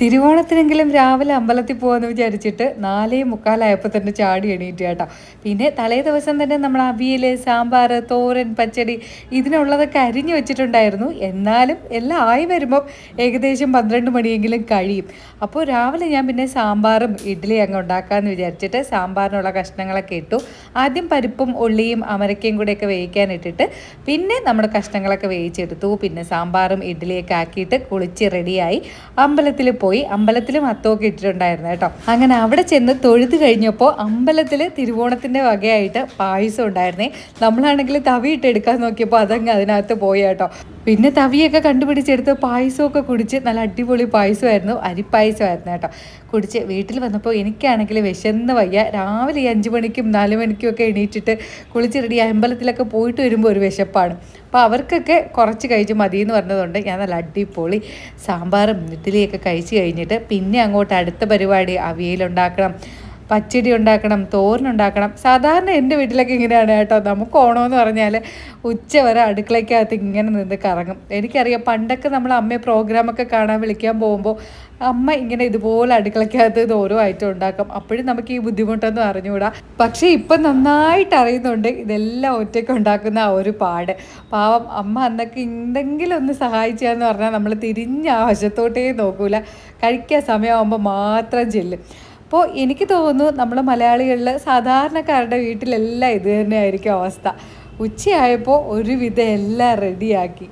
തിരുവോണത്തിനെങ്കിലും രാവിലെ അമ്പലത്തിൽ പോകാമെന്ന് വിചാരിച്ചിട്ട് നാലേ മുക്കാലായപ്പോൾ തന്നെ ചാടി എണീറ്റ് കേട്ടോ. പിന്നെ തലേ ദിവസം തന്നെ നമ്മൾ അവിയൽ സാമ്പാർ തോരൻ പച്ചടി ഇതിനുള്ളതൊക്കെ അരിഞ്ഞു വെച്ചിട്ടുണ്ടായിരുന്നു. എന്നാലും എല്ലാം ആയി വരുമ്പം ഏകദേശം പന്ത്രണ്ട് മണിയെങ്കിലും കഴിയും. അപ്പോൾ രാവിലെ ഞാൻ പിന്നെ സാമ്പാറും ഇഡ്ഡലി അങ്ങ് ഉണ്ടാക്കാമെന്ന് വിചാരിച്ചിട്ട് സാമ്പാറിനുള്ള കഷ്ണങ്ങളൊക്കെ ഇട്ടു. ആദ്യം പരിപ്പും ഉള്ളിയും അമരക്കയും കൂടെയൊക്കെ വേവിക്കാനിട്ടിട്ട് പിന്നെ നമ്മുടെ കഷ്ണങ്ങളൊക്കെ വേവിച്ചെടുത്തു. പിന്നെ സാമ്പാറും ഇഡ്ഡലിയൊക്കെ ആക്കിയിട്ട് കുളിച്ച് റെഡിയായി അമ്പലത്തിൽ പോയി. അമ്പലത്തിലും അത്തമൊക്കെ ഇട്ടിട്ടുണ്ടായിരുന്നു കേട്ടോ. അങ്ങനെ അവിടെ ചെന്ന് തൊഴുത് കഴിഞ്ഞപ്പോൾ അമ്പലത്തിൽ തിരുവോണത്തിന്റെ വകയായിട്ട് പായസം ഉണ്ടായിരുന്നേ. നമ്മളാണെങ്കിൽ തവിയിട്ട് എടുക്കാൻ നോക്കിയപ്പോൾ അതങ്ങ് അതിനകത്ത് പോയി കേട്ടോ. പിന്നെ തവിയൊക്കെ കണ്ടുപിടിച്ചെടുത്ത് പായസമൊക്കെ കുടിച്ച് നല്ല അടിപൊളി പായസമായിരുന്നു അരിപ്പായസമായിരുന്നു കേട്ടോ. കുടിച്ച് വീട്ടിൽ വന്നപ്പോൾ എനിക്കാണെങ്കിൽ വിശന്ന് വയ്യ. രാവിലെ അഞ്ച് മണിക്കും നാല് മണിക്കും ഒക്കെ എണീറ്റിട്ട് കുളിച്ച് റെഡി അമ്പലത്തിലൊക്കെ പോയിട്ട് വരുമ്പോൾ ഒരു വിശപ്പാണ്. അപ്പോൾ അവർക്കൊക്കെ കുറച്ച് കഴിച്ച് മതി എന്ന് പറഞ്ഞതുകൊണ്ട് ഞാൻ നല്ല അടിപൊളി സാമ്പാറും ഇഡ്ഡലിയൊക്കെ കഴിച്ച് കഴിഞ്ഞിട്ട് പിന്നെ അങ്ങോട്ട് അടുത്ത പരിപാടി അവിയലുണ്ടാക്കണം. പച്ചടി ഉണ്ടാക്കണം തോരനുണ്ടാക്കണം സാധാരണ എന്റെ വീട്ടിലൊക്കെ ഇങ്ങനെയാണ് കേട്ടോ. നമുക്ക് ഓണമെന്ന് പറഞ്ഞാൽ ഉച്ച വരെ അടുക്കളയ്ക്കകത്ത് ഇങ്ങനെ നിന്ന് കറങ്ങും. എനിക്കറിയാം പണ്ടൊക്കെ നമ്മൾ അമ്മയെ പ്രോഗ്രാമൊക്കെ കാണാൻ വിളിക്കാൻ പോകുമ്പോൾ അമ്മ ഇങ്ങനെ ഇതുപോലെ അടുക്കളയ്ക്കകത്ത് ഇത് ഓരോ ഐറ്റം ഉണ്ടാക്കും. അപ്പോഴും നമുക്ക് ഈ ബുദ്ധിമുട്ടൊന്നും അറിഞ്ഞുകൂടാ. പക്ഷേ ഇപ്പം നന്നായിട്ട് അറിയുന്നുണ്ട് ഇതെല്ലാം ഒറ്റയ്ക്ക് ഉണ്ടാക്കുന്ന ആ ഒരു പാട്. പാവം അമ്മ അന്നൊക്കെ എന്തെങ്കിലും ഒന്ന് സഹായിച്ചാന്ന് പറഞ്ഞാൽ നമ്മൾ തിരിഞ്ഞ ആ വശത്തോട്ടേ നോക്കൂല. കഴിക്കാൻ സമയമാകുമ്പോൾ മാത്രം ചെല്ലും. അപ്പോൾ എനിക്ക് തോന്നുന്നു നമ്മൾ മലയാളികളിൽ സാധാരണക്കാരുടെ വീട്ടിലെല്ലാം ഇത് തന്നെയായിരിക്കും അവസ്ഥ. ഉച്ചയായപ്പോൾ ഒരുവിധം എല്ലാം റെഡിയാക്കി